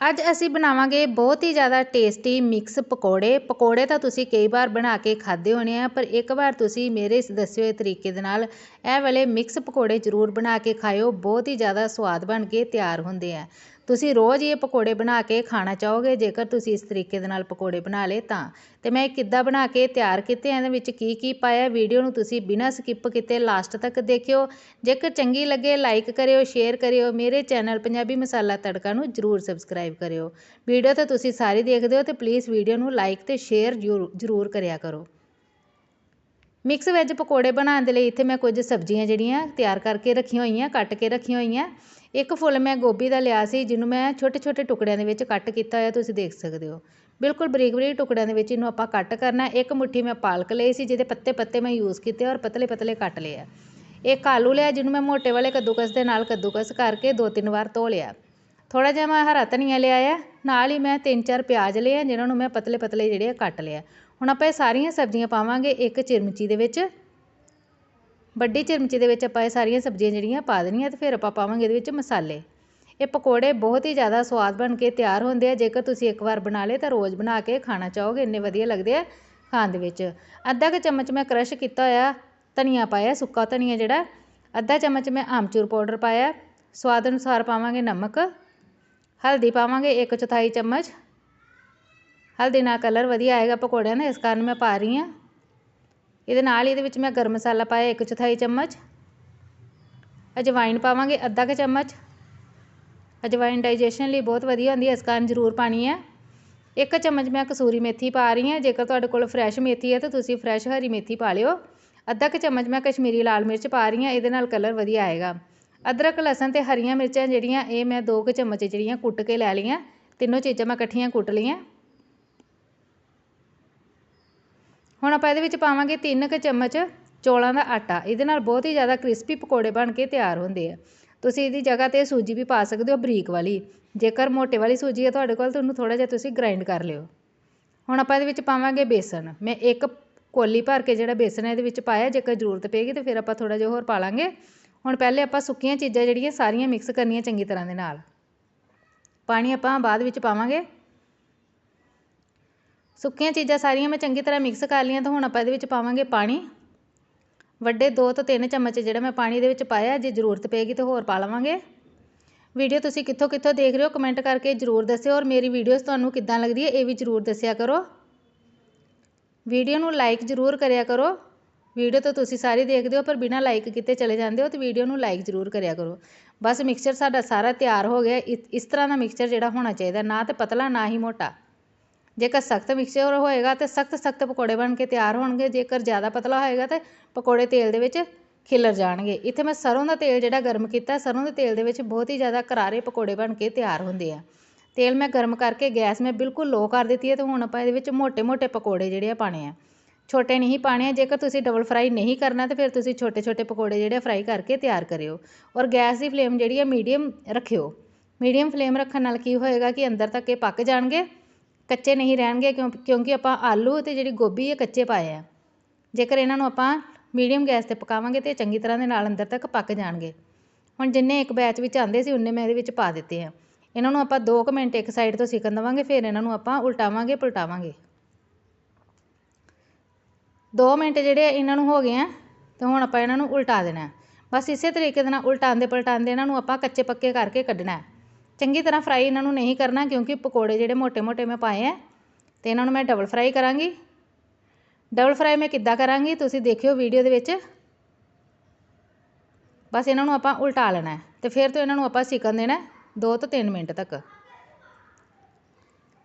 ਅੱਜ ਅਸੀਂ ਬਣਾਵਾਂਗੇ ਬਹੁਤ ਹੀ ਜ਼ਿਆਦਾ ਟੇਸਟੀ ਮਿਕਸ ਪਕੌੜੇ। ਪਕੌੜੇ ਤਾਂ ਤੁਸੀਂ ਕਈ ਵਾਰ ਬਣਾ ਕੇ ਖਾਦੇ ਹੋਣੇ ਆ, ਪਰ ਇੱਕ ਵਾਰ ਤੁਸੀਂ ਮੇਰੇ ਇਸ ਦੱਸੇ ਹੋਏ ਤਰੀਕੇ ਦੇ ਨਾਲ ਇਹ ਵਾਲੇ ਮਿਕਸ ਪਕੌੜੇ ਜ਼ਰੂਰ ਬਣਾ ਕੇ ਖਾਇਓ, ਬਹੁਤ ਹੀ ਜ਼ਿਆਦਾ ਸਵਾਦ ਬਣ ਕੇ ਤਿਆਰ ਹੁੰਦੇ ਆ। ਤੁਸੀਂ ਰੋਜ਼ ਇਹ ਪਕੌੜੇ ਬਣਾ ਕੇ ਖਾਣਾ ਚਾਹੋਗੇ? ਜੇਕਰ ਤੁਸੀਂ ਇਸ ਤਰੀਕੇ ਦੇ ਨਾਲ ਪਕੌੜੇ ਬਣਾ ਲਏ ਤਾਂ। ਤੇ ਮੈਂ ਕਿੱਦਾਂ ਬਣਾ ਕੇ ਤਿਆਰ ਕੀਤੇ? ਇਹਦੇ ਵਿੱਚ ਕੀ ਕੀ ਪਾਇਆ? ਵੀਡੀਓ ਨੂੰ ਤੁਸੀਂ ਬਿਨਾਂ ਸਕਿਪ ਕੀਤੇ ਲਾਸਟ ਤੱਕ ਦੇਖਿਓ। ਜੇਕਰ ਚੰਗੀ ਲੱਗੇ ਲਾਈਕ ਕਰਿਓ ਸ਼ੇਅਰ ਕਰਿਓ। ਮੇਰੇ ਚੈਨਲ ਪੰਜਾਬੀ ਮਸਾਲਾ ਤੜਕਾ ਨੂੰ ਜਰੂਰ ਸਬਸਕ੍ਰਾਈਬ ਕਰਿਓ। ਵੀਡੀਓ ਤਾਂ ਤੁਸੀਂ ਸਾਰੀ ਦੇਖਦੇ ਹੋ ਤੇ ਪਲੀਜ਼ ਵੀਡੀਓ ਨੂੰ ਲਾਈਕ ਤੇ ਸ਼ੇਅਰ ਜਰੂਰ ਕਰਿਆ ਕਰੋ। ਮਿਕਸ ਵੈਜ ਪਕੌੜੇ ਬਣਾਉਣ ਦੇ ਲਈ ਇੱਥੇ ਮੈਂ ਕੁਝ ਸਬਜ਼ੀਆਂ ਜਿਹੜੀਆਂ ਤਿਆਰ ਕਰਕੇ ਰੱਖੀਆਂ ਹੋਈਆਂ, ਕੱਟ ਕੇ ਰੱਖੀਆਂ ਹੋਈਆਂ। ਇੱਕ ਫੁੱਲ ਮੈਂ ਗੋਭੀ ਦਾ ਲਿਆ ਸੀ, ਜਿਹਨੂੰ ਮੈਂ ਛੋਟੇ ਛੋਟੇ ਟੁਕੜਿਆਂ ਦੇ ਵਿੱਚ ਕੱਟ ਕੀਤਾ ਹੋਇਆ, ਤੁਸੀਂ ਦੇਖ ਸਕਦੇ ਹੋ। ਬਿਲਕੁਲ ਬਰੀਕ ਬਰੀਕ ਟੁਕੜਿਆਂ ਦੇ ਵਿੱਚ ਇਹਨੂੰ ਆਪਾਂ ਕੱਟ ਕਰਨਾ ਇੱਕ ਮੁੱਠੀ ਮੈਂ ਪਾਲਕ ਲਈ ਸੀ, ਜਿਹਦੇ ਪੱਤੇ ਪੱਤੇ ਮੈਂ ਯੂਜ਼ ਕੀਤੇ ਔਰ ਪਤਲੇ ਪਤਲੇ ਕੱਟ ਲਿਆ ਇੱਕ ਆਲੂ ਲਿਆ, ਜਿਹਨੂੰ ਮੈਂ ਮੋਟੇ ਵਾਲੇ ਕੱਦੂਕਸ ਦੇ ਨਾਲ ਕੱਦੂਕਸ ਕਰਕੇ ਦੋ ਤਿੰਨ ਵਾਰ ਧੋ ਲਿਆ। ਥੋੜਾ ਜਿਹਾ ਮੈਂ ਹਰਾ ਧਨੀਆ ਲਿਆ ਆ, ਨਾਲ ਹੀ ਮੈਂ ਤਿੰਨ ਚਾਰ ਪਿਆਜ਼ ਲਏ ਆ ਜਿਨ੍ਹਾਂ ਨੂੰ ਮੈਂ ਪਤਲੇ ਪਤਲੇ ਜਿਹੜੇ ਕੱਟ ਲਿਆ ਹੁਣ ਆਪਾਂ ਇਹ ਸਾਰੀਆਂ ਸਬਜ਼ੀਆਂ ਪਾਵਾਂਗੇ ਇੱਕ ਚਿਰਮਚੀ ਦੇ ਵਿੱਚ। ਵੱਡੀ ਚਮਚੀ ਦੇ ਵਿੱਚ ਆਪਾਂ ਇਹ ਸਾਰੀਆਂ ਸਬਜ਼ੀਆਂ ਜਿਹੜੀਆਂ ਪਾ ਦੇਣੀਆਂ ਅਤੇ ਫਿਰ ਆਪਾਂ ਪਾਵਾਂਗੇ ਇਹਦੇ ਵਿੱਚ ਮਸਾਲੇ। ਇਹ ਪਕੌੜੇ ਬਹੁਤ ਹੀ ਜ਼ਿਆਦਾ ਸਵਾਦ ਬਣ ਕੇ ਤਿਆਰ ਹੁੰਦੇ ਆ। ਜੇਕਰ ਤੁਸੀਂ ਇੱਕ ਵਾਰ ਬਣਾ ਲਏ ਤਾਂ ਰੋਜ਼ ਬਣਾ ਕੇ ਖਾਣਾ ਚਾਹੋਗੇ। ਇੰਨੇ ਵਧੀਆ ਲੱਗਦੇ ਆ ਖਾਣ ਦੇ ਵਿੱਚ। ਅੱਧਾ ਕੁ ਚਮਚ ਮੈਂ ਕ੍ਰਸ਼ ਕੀਤਾ ਹੋਇਆ ਧਨੀਆ ਪਾਇਆ, ਸੁੱਕਾ ਧਨੀਆ ਜਿਹੜਾ। ਅੱਧਾ ਚਮਚ ਮੈਂ ਆਮਚੂਰ ਪਾਊਡਰ ਪਾਇਆ। ਸਵਾਦ ਅਨੁਸਾਰ ਪਾਵਾਂਗੇ ਨਮਕ। ਹਲਦੀ ਪਾਵਾਂਗੇ ਇੱਕ ਚੌਥਾਈ ਚਮਚ। ਹਲਦੀ ਨਾਲ ਕਲਰ ਵਧੀਆ ਆਏਗਾ ਪਕੌੜਿਆਂ ਦਾ। ਇਸ ਕਾਰਨ ਮੈਂ ਪਾ ਰਹੀ ਹਾਂ। ਇਹਦੇ ਨਾਲ ਹੀ ਇਹਦੇ ਵਿੱਚ ਮੈਂ ਗਰਮ ਮਸਾਲਾ ਪਾਇਆ ਇੱਕ ਚੌਥਾਈ ਚਮਚ। ਅਜਵਾਇਨ ਪਾਵਾਂਗੇ ਅੱਧਾ ਕੁ ਚਮਚ। ਅਜਵਾਇਨ ਡਾਈਜੈਸ਼ਨ ਲਈ ਬਹੁਤ ਵਧੀਆ ਹੁੰਦੀ ਹੈ, ਇਸ ਕਾਰਨ ਜ਼ਰੂਰ ਪਾਣੀ ਹੈ। ਇੱਕ ਚਮਚ ਮੈਂ ਕਸੂਰੀ ਮੇਥੀ ਪਾ ਰਹੀ ਹਾਂ, ਜੇਕਰ ਤੁਹਾਡੇ ਕੋਲ ਫਰੈਸ਼ ਮੇਥੀ ਹੈ ਤਾਂ ਤੁਸੀਂ ਫਰੈਸ਼ ਹਰੀ ਮੇਥੀ ਪਾ ਲਿਓ। ਅੱਧਾ ਕੁ ਚਮਚ ਮੈਂ ਕਸ਼ਮੀਰੀ ਲਾਲ ਮਿਰਚ ਪਾ ਰਹੀ ਹਾਂ, ਇਹਦੇ ਨਾਲ ਕਲਰ ਵਧੀਆ ਆਏਗਾ। ਅਦਰਕ, ਲਸਣ ਤੇ ਹਰੀਆਂ ਮਿਰਚਾਂ ਜਿਹੜੀਆਂ, ਇਹ ਮੈਂ ਦੋ ਕੁ ਚਮਚ ਜਿਹੜੀਆਂ ਕੁੱਟ ਕੇ ਲੈ ਲਈਆਂ। ਤਿੰਨੋਂ ਚੀਜ਼ਾਂ ਮੈਂ ਇਕੱਠੀਆਂ ਕੁੱਟ ਲਈਆਂ। ਹੁਣ ਆਪਾਂ ਇਹਦੇ ਵਿੱਚ ਪਾਵਾਂਗੇ ਤਿੰਨ ਕੁ ਚਮਚ ਚੌਲਾਂ ਦਾ ਆਟਾ। ਇਹਦੇ ਨਾਲ ਬਹੁਤ ਹੀ ਜ਼ਿਆਦਾ ਕ੍ਰਿਸਪੀ ਪਕੌੜੇ ਬਣ ਕੇ ਤਿਆਰ ਹੁੰਦੇ ਆ। ਤੁਸੀਂ ਇਹਦੀ ਜਗ੍ਹਾ 'ਤੇ ਸੂਜੀ ਵੀ ਪਾ ਸਕਦੇ ਹੋ ਬਰੀਕ ਵਾਲੀ। ਜੇਕਰ ਮੋਟੇ ਵਾਲੀ ਸੂਜੀ ਹੈ ਤੁਹਾਡੇ ਕੋਲ ਤਾਂ ਉਹਨੂੰ ਥੋੜਾ ਜਿਹਾ ਤੁਸੀਂ ਗ੍ਰਾਈਂਡ ਕਰ ਲਿਓ। ਹੁਣ ਆਪਾਂ ਇਹਦੇ ਵਿੱਚ ਪਾਵਾਂਗੇ ਬੇਸਨ ਮੈਂ ਇੱਕ ਕੋਲੀ ਭਰ ਕੇ ਜਿਹੜਾ ਬੇਸਨ ਹੈ ਇਹਦੇ ਵਿੱਚ ਪਾਇਆ, ਜੇਕਰ ਜ਼ਰੂਰਤ ਪਏਗੀ ਤਾਂ ਫਿਰ ਆਪਾਂ ਥੋੜਾ ਜਿਹਾ ਹੋਰ ਪਾ ਲਾਂਗੇ। ਹੁਣ ਪਹਿਲੇ ਆਪਾਂ ਸੁੱਕੀਆਂ ਚੀਜ਼ਾਂ ਜਿਹੜੀਆਂ ਸਾਰੀਆਂ ਮਿਕਸ ਕਰਨੀਆਂ ਚੰਗੀ ਤਰ੍ਹਾਂ ਦੇ ਨਾਲ। ਪਾਣੀ ਆਪਾਂ ਬਾਅਦ ਵਿੱਚ ਪਾਵਾਂਗੇ। ਸੁੱਕੀਆਂ ਚੀਜ਼ਾਂ ਸਾਰੀਆਂ ਮੈਂ ਚੰਗੀ ਤਰ੍ਹਾਂ ਮਿਕਸ ਕਰ ਲਈਆਂ ਤਾਂ ਹੁਣ ਆਪਾਂ ਇਹਦੇ ਵਿੱਚ ਪਾਵਾਂਗੇ ਪਾਣੀ। ਵੱਡੇ 2 ਤੋਂ 3 ਚਮਚ ਜਿਹੜਾ ਮੈਂ ਪਾਣੀ ਦੇ ਵਿੱਚ ਪਾਇਆ, ਜੇ ਜ਼ਰੂਰਤ ਪਏਗੀ ਤਾਂ ਹੋਰ ਪਾ ਲਵਾਂਗੇ। ਵੀਡੀਓ ਤੁਸੀਂ ਕਿੱਥੋਂ ਕਿੱਥੋਂ ਦੇਖ ਰਹੇ ਹੋ ਕਮੈਂਟ ਕਰਕੇ ਜ਼ਰੂਰ ਦੱਸਿਓ ਔਰ ਮੇਰੀ ਵੀਡੀਓਜ਼ ਤੁਹਾਨੂੰ ਕਿੱਦਾਂ ਲੱਗਦੀ ਹੈ ਇਹ ਵੀ ਜ਼ਰੂਰ ਦੱਸਿਆ ਕਰੋ। ਵੀਡੀਓ ਨੂੰ ਲਾਈਕ ਜ਼ਰੂਰ ਕਰਿਆ ਕਰੋ। ਵੀਡੀਓ ਤਾਂ ਤੁਸੀਂ ਸਾਰੇ ਦੇਖਦੇ ਹੋ, ਪਰ ਬਿਨਾਂ ਲਾਈਕ ਕੀਤੇ ਚਲੇ ਜਾਂਦੇ ਹੋ, ਤੇ ਵੀਡੀਓ ਨੂੰ ਲਾਈਕ ਜ਼ਰੂਰ ਕਰਿਆ ਕਰੋ। ਬਸ ਮਿਕਸਚਰ ਸਾਡਾ ਸਾਰਾ ਤਿਆਰ ਹੋ ਗਿਆ ਇਸ ਤਰ੍ਹਾਂ ਦਾ ਮਿਕਸਚਰ ਜਿਹੜਾ ਹੋਣਾ ਚਾਹੀਦਾ, ਨਾ ਤੇ ਪਤਲਾ ਨਾ ਹੀ ਮੋਟਾ। ਜੇਕਰ ਸਖਤ ਮਿਕਸਚਰ ਹੋਏਗਾ ਤੇ ਸਖਤ ਸਖਤ ਪਕੌੜੇ ਬਣ ਕੇ ਤਿਆਰ ਹੋਣਗੇ, ਜੇਕਰ ਜ਼ਿਆਦਾ ਪਤਲਾ ਹੋਏਗਾ ਤੇ ਪਕੌੜੇ ਤੇਲ ਦੇ ਵਿੱਚ ਖਿਲਰ ਜਾਣਗੇ। ਇੱਥੇ ਮੈਂ ਸਰੋਂ ਦਾ ਤੇਲ ਜਿਹੜਾ ਗਰਮ ਕੀਤਾ, ਸਰੋਂ ਦੇ ਤੇਲ ਦੇ ਵਿੱਚ ਬਹੁਤ ਹੀ ਜ਼ਿਆਦਾ ਕਰਾਰੇ ਪਕੌੜੇ ਬਣ ਕੇ ਤਿਆਰ ਹੁੰਦੇ ਆ। ਤੇਲ ਮੈਂ ਗਰਮ ਕਰਕੇ ਗੈਸ ਮੈਂ ਬਿਲਕੁਲ ਲੋ ਕਰ ਦਿੱਤੀ ਹੈ ਤੇ ਹੁਣ ਆਪਾਂ ਇਹਦੇ ਵਿੱਚ ਮੋٹے-ਮੋٹے ਪਕੌੜੇ ਜਿਹੜੇ ਆ ਪਾਣੇ ਆ। ਛੋਟੇ ਨਹੀਂ ਪਾਣੇ ਜੇਕਰ ਤੁਸੀਂ ਡਬਲ ਫਰਾਈ ਨਹੀਂ ਕਰਨਾ ਤੇ ਫਿਰ ਤੁਸੀਂ ਛੋਟੇ-ਛੋਟੇ ਪਕੌੜੇ ਜਿਹੜੇ ਫਰਾਈ ਕਰਕੇ ਤਿਆਰ ਕਰਿਓ। ਔਰ ਗੈਸ ਦੀ ਫਲੇਮ ਜਿਹੜੀ ਆ ਮੀਡੀਅਮ ਰੱਖਿਓ। ਮੀਡੀਅਮ ਫਲੇਮ ਰੱਖਣ ਨਾਲ ਕੀ ਹੋਏਗਾ ਕਿ ਅੰਦਰ ਤੱਕ ਇਹ ਪੱਕ ਜਾਣਗੇ ਕੱਚੇ ਨਹੀਂ ਰਹਿਣਗੇ ਕਿਉਂ, ਕਿਉਂਕਿ ਆਪਾਂ ਆਲੂ ਅਤੇ ਜਿਹੜੀ ਗੋਭੀ ਇਹ ਕੱਚੇ ਪਾਏ ਆ। ਜੇਕਰ ਇਹਨਾਂ ਨੂੰ ਆਪਾਂ ਮੀਡੀਅਮ ਗੈਸ ਤੇ ਪਕਾਵਾਂਗੇ ਤੇ ਚੰਗੀ ਤਰ੍ਹਾਂ ਦੇ ਨਾਲ ਅੰਦਰ ਤੱਕ ਪੱਕ ਜਾਣਗੇ। ਹੁਣ ਜਿੰਨੇ ਇੱਕ ਬੈਚ ਵਿੱਚ ਆਉਂਦੇ ਸੀ, ਉਨੇ ਮੈਂ ਇਹਦੇ ਵਿੱਚ ਪਾ ਦਿੱਤੇ ਆ। ਇਹਨਾਂ ਨੂੰ ਆਪਾਂ 2 ਮਿੰਟ ਇੱਕ ਸਾਈਡ ਤੋਂ ਸਿਕਣ ਦੇਵਾਂਗੇ, ਫਿਰ ਇਹਨਾਂ ਨੂੰ ਆਪਾਂ ਉਲਟਾਵਾਂਗੇ, ਪਲਟਾਵਾਂਗੇ। 2 ਮਿੰਟ ਜਿਹੜੇ ਇਹਨਾਂ ਨੂੰ ਹੋ ਗਏ ਆ, ਤੇ ਹੁਣ ਆਪਾਂ ਇਹਨਾਂ ਨੂੰ ਉਲਟਾ ਦੇਣਾ। ਬਸ ਇਸੇ ਤਰੀਕੇ ਦੇ ਨਾਲ ਉਲਟਾਉਂਦੇ ਪਲਟਾਉਂਦੇ ਇਹਨਾਂ ਨੂੰ ਆਪਾਂ ਕੱਚੇ ਪੱਕੇ ਕਰਕੇ ਕੱਢਣਾ। ਚੰਗੀ ਤਰ੍ਹਾਂ ਫਰਾਈ ਇਹਨਾਂ ਨੂੰ ਨਹੀਂ ਕਰਨਾ ਕਿਉਂਕਿ ਪਕੌੜੇ ਜਿਹੜੇ ਮੋਟੇ ਮੋਟੇ ਮੈਂ ਪਾਏ ਹੈ ਅਤੇ ਇਹਨਾਂ ਨੂੰ ਮੈਂ ਡਬਲ ਫਰਾਈ ਕਰਾਂਗੀ। ਡਬਲ ਫਰਾਈ ਮੈਂ ਕਿੱਦਾਂ ਕਰਾਂਗੀ ਤੁਸੀਂ ਦੇਖਿਓ ਵੀਡੀਓ ਦੇ ਵਿੱਚ। ਬਸ ਇਹਨਾਂ ਨੂੰ ਆਪਾਂ ਉਲਟਾ ਲੈਣਾ ਅਤੇ ਫਿਰ ਤੋਂ ਇਹਨਾਂ ਨੂੰ ਆਪਾਂ ਸਿਕਣ ਦੇਣਾ ਦੋ ਤੋਂ ਤਿੰਨ ਮਿੰਟ ਤੱਕ।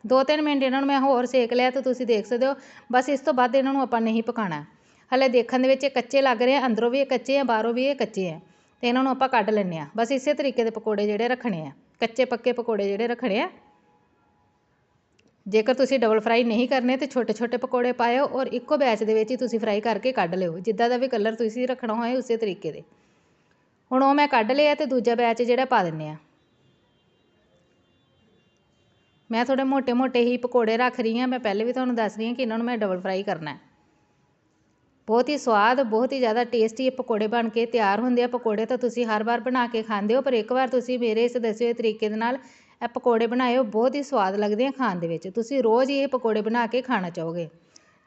2-3 ਮਿੰਟ ਇਹਨਾਂ ਨੂੰ ਮੈਂ ਹੋਰ ਸੇਕ ਲਿਆ ਅਤੇ ਤੁਸੀਂ ਦੇਖ ਸਕਦੇ ਹੋ, ਬਸ ਇਸ ਤੋਂ ਬਾਅਦ ਇਹਨਾਂ ਨੂੰ ਆਪਾਂ ਨਹੀਂ ਪਕਾਉਣਾ ਹਾਲੇ ਦੇਖਣ ਦੇ ਵਿੱਚ ਇਹ ਕੱਚੇ ਲੱਗ ਰਹੇ ਆ, ਅੰਦਰੋਂ ਵੀ ਇਹ ਕੱਚੇ ਆ, ਬਾਹਰੋਂ ਵੀ ਇਹ ਕੱਚੇ ਆ ਅਤੇ ਇਹਨਾਂ ਨੂੰ ਆਪਾਂ ਕੱਢ ਲੈਂਦੇ ਹਾਂ। ਬਸ ਇਸੇ ਤਰੀਕੇ ਦੇ ਪਕੌੜੇ ਜਿਹੜੇ ਰੱਖਣੇ ਆ। ਕੱਚੇ ਪੱਕੇ ਪਕੌੜੇ ਜਿਹੜੇ ਰੱਖਣੇ ਆ। ਜੇਕਰ ਤੁਸੀਂ ਡਬਲ ਫਰਾਈ ਨਹੀਂ ਕਰਨੇ ਤੇ ਛੋਟੇ ਛੋਟੇ ਪਕੌੜੇ ਪਾਇਓ ਔਰ ਇੱਕੋ ਬੈਚ ਦੇ ਵਿੱਚ ਹੀ ਤੁਸੀਂ ਫਰਾਈ ਕਰਕੇ ਕੱਢ ਲਿਓ। ਜਿੱਦਾਂ ਦਾ ਵੀ ਕਲਰ ਤੁਸੀਂ ਰੱਖਣਾ ਹੋਏ ਉਸੇ ਤਰੀਕੇ ਦੇ। ਹੁਣ ਉਹ ਮੈਂ ਕੱਢ ਲਿਆ ਤੇ ਦੂਜਾ ਬੈਚ ਜਿਹੜਾ ਪਾ ਦਿੰਨੇ ਆ। ਮੈਂ ਥੋੜੇ ਮੋٹے-ਮੋٹے ਹੀ ਪਕੌੜੇ ਰੱਖ ਰਹੀ ਹਾਂ। ਮੈਂ ਪਹਿਲੇ ਵੀ ਤੁਹਾਨੂੰ ਦੱਸ ਰਹੀ ਹਾਂ ਕਿ ਇਹਨਾਂ ਨੂੰ ਮੈਂ ਡਬਲ ਫਰਾਈ ਕਰਨਾ ਹੈ। ਬਹੁਤ ਹੀ ਸਵਾਦ, ਬਹੁਤ ਹੀ ਜ਼ਿਆਦਾ ਟੇਸਟੀ ਇਹ ਪਕੌੜੇ ਬਣ ਕੇ ਤਿਆਰ ਹੁੰਦੇ ਆ ਪਕੌੜੇ ਤਾਂ ਤੁਸੀਂ ਹਰ ਵਾਰ ਬਣਾ ਕੇ ਖਾਂਦੇ ਹੋ, ਪਰ ਇੱਕ ਵਾਰ ਤੁਸੀਂ ਮੇਰੇ ਇਸ ਦੱਸੇ ਹੋਏ ਤਰੀਕੇ ਦੇ ਨਾਲ ਇਹ ਪਕੌੜੇ ਬਣਾਇਓ ਬਹੁਤ ਹੀ ਸਵਾਦ ਲੱਗਦੇ ਆ ਖਾਣ ਦੇ ਵਿੱਚ। ਤੁਸੀਂ ਰੋਜ਼ ਹੀ ਇਹ ਪਕੌੜੇ ਬਣਾ ਕੇ ਖਾਣਾ ਚਾਹੋਗੇ।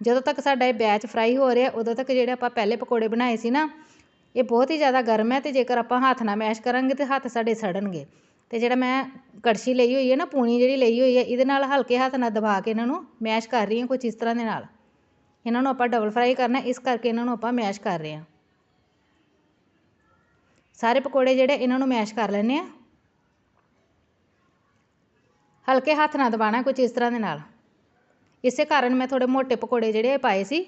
ਜਦੋਂ ਤੱਕ ਸਾਡਾ ਇਹ ਬੈਚ ਫਰਾਈ ਹੋ ਰਿਹਾ, ਉਦੋਂ ਤੱਕ ਜਿਹੜੇ ਆਪਾਂ ਪਹਿਲੇ ਪਕੌੜੇ ਬਣਾਏ ਸੀ ਨਾ, ਇਹ ਬਹੁਤ ਹੀ ਜ਼ਿਆਦਾ ਗਰਮ ਹੈ ਤੇ ਜੇਕਰ ਆਪਾਂ ਹੱਥ ਨਾਲ ਮੈਸ਼ ਕਰਾਂਗੇ ਤੇ ਹੱਥ ਸਾਡੇ ਸੜਨਗੇ। ਤੇ ਜਿਹੜਾ ਮੈਂ ਕੜਛੀ ਲਈ ਹੋਈ ਹੈ ਨਾ, ਪੂਣੀ ਜਿਹੜੀ ਲਈ ਹੋਈ ਹੈ, ਇਹਦੇ ਨਾਲ ਹਲਕੇ ਹੱਥ ਨਾਲ ਦਬਾ ਕੇ ਇਹਨਾਂ ਨੂੰ ਮੈਸ਼ ਕਰ ਰਹੀ ਹਾਂ ਕੁਝ ਇਸ ਤਰ੍ਹਾਂ ਦੇ ਨਾਲ। ਇਹਨਾਂ ਨੂੰ ਆਪਾਂ ਡਬਲ ਫਰਾਈ ਕਰਨਾ, ਇਸ ਕਰਕੇ ਇਹਨਾਂ ਨੂੰ ਆਪਾਂ ਮੈਸ਼ ਕਰ ਰਹੇ ਹਾਂ। ਸਾਰੇ ਪਕੌੜੇ ਜਿਹੜੇ ਇਹਨਾਂ ਨੂੰ ਮੈਸ਼ ਕਰ ਲੈਣੇ ਆ ਹਲਕੇ ਹੱਥ ਨਾਲ ਦਬਾਣਾ ਕੁਝ ਇਸ ਤਰ੍ਹਾਂ ਦੇ ਨਾਲ। ਇਸੇ ਕਾਰਨ ਮੈਂ ਥੋੜੇ ਮੋٹے ਪਕੌੜੇ ਜਿਹੜੇ ਪਾਏ ਸੀ।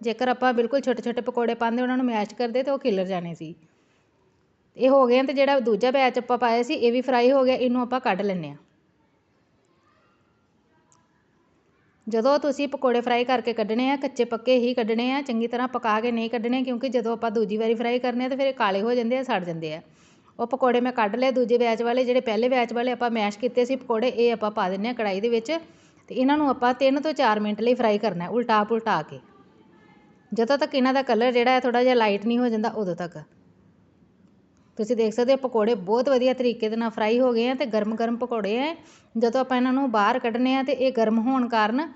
ਜੇਕਰ ਆਪਾਂ ਬਿਲਕੁਲ ਛੋਟੇ ਛੋਟੇ ਪਕੌੜੇ ਪਾਉਂਦੇ, ਉਹਨਾਂ ਨੂੰ ਮੈਸ਼ ਕਰਦੇ ਤਾਂ ਉਹ ਖਿਲਰ ਜਾਣੇ ਸੀ। ਇਹ ਹੋ ਗਏ ਤੇ ਜਿਹੜਾ ਦੂਜਾ ਬੈਚ ਆਪਾਂ ਪਾਇਆ ਸੀ, ਇਹ ਵੀ ਫਰਾਈ ਹੋ ਗਿਆ, ਇਹਨੂੰ ਆਪਾਂ ਕੱਢ ਲੈਂਦੇ ਆ ਜਦੋਂ ਤੁਸੀਂ ਪਕੌੜੇ ਫਰਾਈ ਕਰਕੇ ਕੱਢਣੇ ਆ, ਕੱਚੇ ਪੱਕੇ ਹੀ ਕੱਢਣੇ ਆ, ਚੰਗੀ ਤਰ੍ਹਾਂ ਪਕਾ ਕੇ ਨਹੀਂ ਕੱਢਣੇ, ਕਿਉਂਕਿ ਜਦੋਂ ਆਪਾਂ ਦੂਜੀ ਵਾਰੀ ਫਰਾਈ ਕਰਨੇ ਆ ਤਾਂ ਫਿਰ ਇਹ ਕਾਲੇ ਹੋ ਜਾਂਦੇ ਆ, ਸੜ ਜਾਂਦੇ ਆ। ਉਹ ਪਕੌੜੇ ਮੈਂ ਕੱਢ ਲਏ, ਦੂਜੇ ਬੈਚ ਵਾਲੇ, ਜਿਹੜੇ ਪਹਿਲੇ ਬੈਚ ਵਾਲੇ ਆਪਾਂ ਮੈਸ਼ ਕੀਤੇ ਸੀ ਪਕੌੜੇ, ਇਹ ਆਪਾਂ ਪਾ ਦਿੰਨੇ ਆ ਕੜਾਈ ਦੇ ਵਿੱਚ। ਅਤੇ ਇਹਨਾਂ ਨੂੰ ਆਪਾਂ ਤਿੰਨ ਤੋਂ ਚਾਰ ਮਿੰਟ ਲਈ ਫਰਾਈ ਕਰਨਾ ਉਲਟਾ ਪੁਲਟਾ ਕੇ। ਜਦੋਂ ਤੱਕ ਇਹਨਾਂ ਦਾ ਕਲਰ ਜਿਹੜਾ ਥੋੜ੍ਹਾ ਜਿਹਾ ਲਾਈਟ ਨਹੀਂ ਹੋ ਜਾਂਦਾ, ਉਦੋਂ ਤੱਕ। ਤੁਸੀਂ ਦੇਖ ਸਕਦੇ ਹੋ ਪਕੌੜੇ ਬਹੁਤ ਵਧੀਆ ਤਰੀਕੇ ਦੇ ਨਾਲ ਫਰਾਈ ਹੋ ਗਏ ਆ ਅਤੇ ਗਰਮ-ਗਰਮ ਪਕੌੜੇ ਹੈ ਜਦੋਂ ਆਪਾਂ ਇਹਨਾਂ ਨੂੰ ਬਾਹਰ ਕੱਢਣੇ ਆ ਅਤੇ ਇਹ ਗਰਮ ਹੋਣ ਕਾਰਨ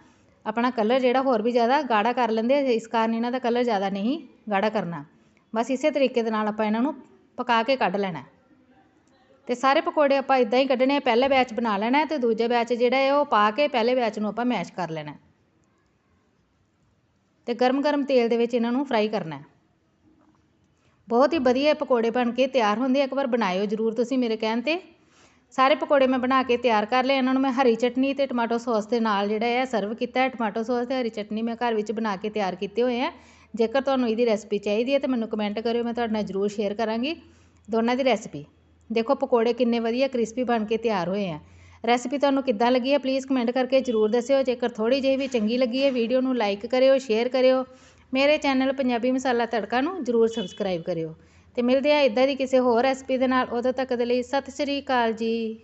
ਆਪਣਾ ਕਲਰ ਜਿਹੜਾ ਹੋਰ ਵੀ ਜ਼ਿਆਦਾ ਗਾੜਾ ਕਰ ਲੈਂਦੇ ਆ, ਇਸ ਕਾਰਨ ਇਹਨਾਂ ਦਾ ਕਲਰ ਜ਼ਿਆਦਾ ਨਹੀਂ ਗਾੜਾ ਕਰਨਾ। ਬਸ ਇਸੇ ਤਰੀਕੇ ਦੇ ਨਾਲ ਆਪਾਂ ਇਹਨਾਂ ਨੂੰ ਪਕਾ ਕੇ ਕੱਢ ਲੈਣਾ। ਤੇ ਸਾਰੇ ਪਕੌੜੇ ਆਪਾਂ ਇਦਾਂ ਹੀ ਕੱਢਣੇ ਆ, ਪਹਿਲੇ ਬੈਚ ਬਣਾ ਲੈਣਾ ਤੇ ਦੂਜੇ ਬੈਚ ਜਿਹੜਾ ਹੈ ਉਹ ਪਾ ਕੇ ਪਹਿਲੇ ਬੈਚ ਨੂੰ ਆਪਾਂ ਮੈਸ਼ ਕਰ ਲੈਣਾ। ਤੇ ਗਰਮ-ਗਰਮ ਤੇਲ ਦੇ ਵਿੱਚ ਇਹਨਾਂ ਨੂੰ ਫਰਾਈ ਕਰਨਾ। ਬਹੁਤ ਹੀ ਵਧੀਆ ਪਕੌੜੇ ਬਣ ਕੇ ਤਿਆਰ ਹੁੰਦੇ ਆ, ਇੱਕ ਵਾਰ ਬਣਾਇਓ ਜਰੂਰ ਤੁਸੀਂ ਮੇਰੇ ਕਹਿਣ ਤੇ। ਸਾਰੇ ਪਕੌੜੇ ਮੈਂ ਬਣਾ ਕੇ ਤਿਆਰ ਕਰ ਲਏ, ਇਹਨਾਂ ਨੂੰ ਮੈਂ ਹਰੀ ਚਟਨੀ ਤੇ ਟਮਾਟੋ ਸੌਸ ਦੇ ਨਾਲ ਜਿਹੜਾ ਹੈ ਸਰਵ ਕੀਤਾ ਹੈ ਟਮਾਟੋ ਸੌਸ ਤੇ ਹਰੀ ਚਟਨੀ ਮੈਂ ਘਰ ਵਿੱਚ ਬਣਾ ਕੇ ਤਿਆਰ ਕੀਤੇ ਹੋਏ ਆ। ਜੇਕਰ ਤੁਹਾਨੂੰ ਇਹਦੀ ਰੈਸਪੀ ਚਾਹੀਦੀ ਹੈ ਤਾਂ ਮੈਨੂੰ ਕਮੈਂਟ ਕਰਿਓ, ਮੈਂ ਤੁਹਾਡੇ ਨਾਲ ਜਰੂਰ ਸ਼ੇਅਰ ਕਰਾਂਗੀ ਦੋਨਾਂ ਦੀ ਰੈਸਪੀ। ਦੇਖੋ, ਪਕੌੜੇ ਕਿੰਨੇ ਵਧੀਆ ਕ੍ਰਿਸਪੀ ਬਣ ਕੇ ਤਿਆਰ ਹੋਏ ਆ। ਰੈਸਪੀ ਤੁਹਾਨੂੰ ਕਿੱਦਾਂ ਲੱਗੀ ਹੈ, ਪਲੀਜ਼ ਕਮੈਂਟ ਕਰਕੇ ਜਰੂਰ ਦੱਸਿਓ। ਜੇਕਰ ਥੋੜੀ ਜਿਹੀ ਵੀ ਚੰਗੀ ਲੱਗੀ ਹੈ, ਵੀਡੀਓ ਨੂੰ ਲਾਈਕ ਕਰਿਓ, ਸ਼ੇਅਰ ਕਰਿਓ। ਮੇਰੇ ਚੈਨਲ ਪੰਜਾਬੀ ਮਸਾਲਾ ਤੜਕਾ ਨੂੰ ਜਰੂਰ ਸਬਸਕ੍ਰਾਈਬ ਕਰਿਓ ਤੇ ਮਿਲਦੇ ਆ ਇਦਾਂ ਦੀ ਕਿਸੇ ਹੋਰ ਰੈਸਪੀ ਦੇ ਨਾਲ, ਉਦੋਂ ਤੱਕ ਦੇ ਲਈ ਸਤਿ ਸ਼੍ਰੀ ਅਕਾਲ ਜੀ।